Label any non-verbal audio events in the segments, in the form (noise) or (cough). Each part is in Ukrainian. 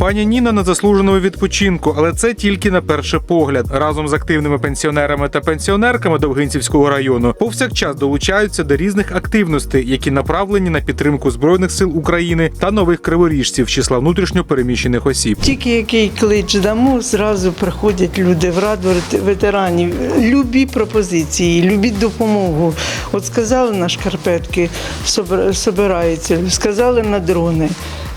Пані Ніна на заслуженому відпочинку, але це тільки на перший погляд. Разом з активними пенсіонерами та пенсіонерками Довгинцівського району повсякчас долучаються до різних активностей, які направлені на підтримку збройних сил України та нових криворіжців числа внутрішньо переміщених осіб. Тільки який клич дамо, зразу приходять люди в раду ветеранів. Любі пропозиції, любі допомогу. От сказали на шкарпетки, собираються, сказали на дрони,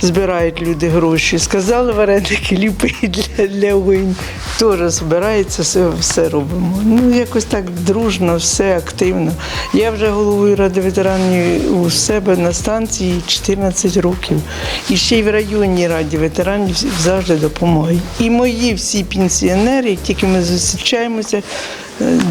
збирають люди гроші, сказали вареники ліпи (laughs) для, для воїн. Теж збирається, все, все робимо. Ну, якось так дружно, все активно. Я вже головою ради ветеранів у себе на станції 14 років. І ще й в районній раді ветеранів завжди допомагають. І мої всі пенсіонери, тільки ми зустрічаємося,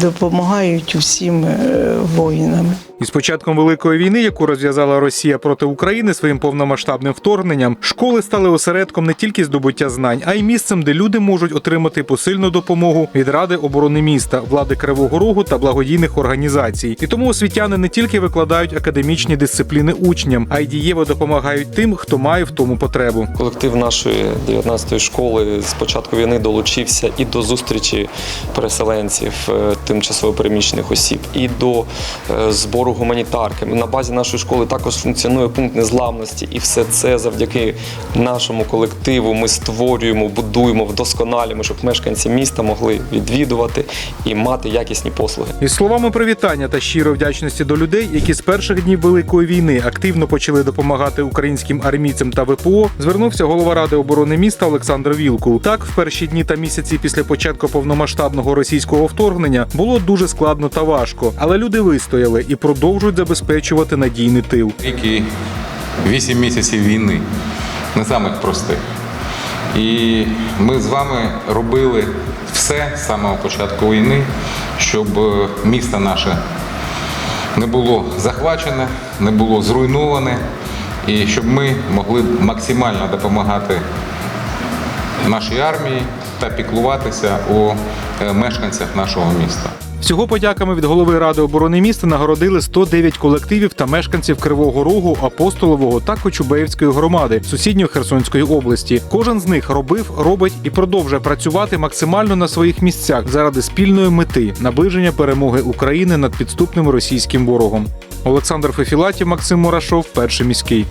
допомагають усім е, воїнам. Із початком великої війни, яку розв'язала Росія проти України своїм повномасштабним вторгненням, школи стали осередком не тільки здобуття знань, а й місцем, де люди можуть отримати посильну допомогу від ради оборони міста, влади Кривого Рогу та благодійних організацій. І тому освітяни не тільки викладають академічні дисципліни учням, а й дієво допомагають тим, хто має в тому потребу. Колектив нашої 19-ї школи з початку війни долучився і до зустрічі переселенців, е, тимчасово переміщених осіб, і до е, збору гуманітарки. На базі нашої школи також функціонує пункт незламності, і все це завдяки нашому колективу ми створюємо, будуємо, вдосконалюємо, щоб мешканці міста могли відвідувати і мати якісні послуги. Із словами привітання та щирої вдячності до людей, які з перших днів великої війни активно почали допомагати українським армійцям та ВПО, звернувся голова ради оборони міста Олександр Вілкул. Так, в перші дні та місяці після початку повномасштабного російського вторгнення було дуже складно та важко, але люди вистояли і продовжують забезпечувати надійний тил. Рік і вісім місяців війни, не самих простих. І ми з вами робили все з самого початку війни, щоб е, місто наше не було захвачене, не було зруйноване, і щоб ми могли максимально допомагати нашій армії та піклуватися у е, мешканцях нашого міста. Всього подяками від голови ради оборони міста нагородили 109 колективів та мешканців Кривого Рогу, Апостолового та Кочубеївської громади сусідньої Херсонської області. Кожен з них робив, робить і продовжує працювати максимально на своїх місцях заради спільної мети наближення перемоги України над підступним російським ворогом. Олександр Фефілатів, Максим Мурашов, перший міський.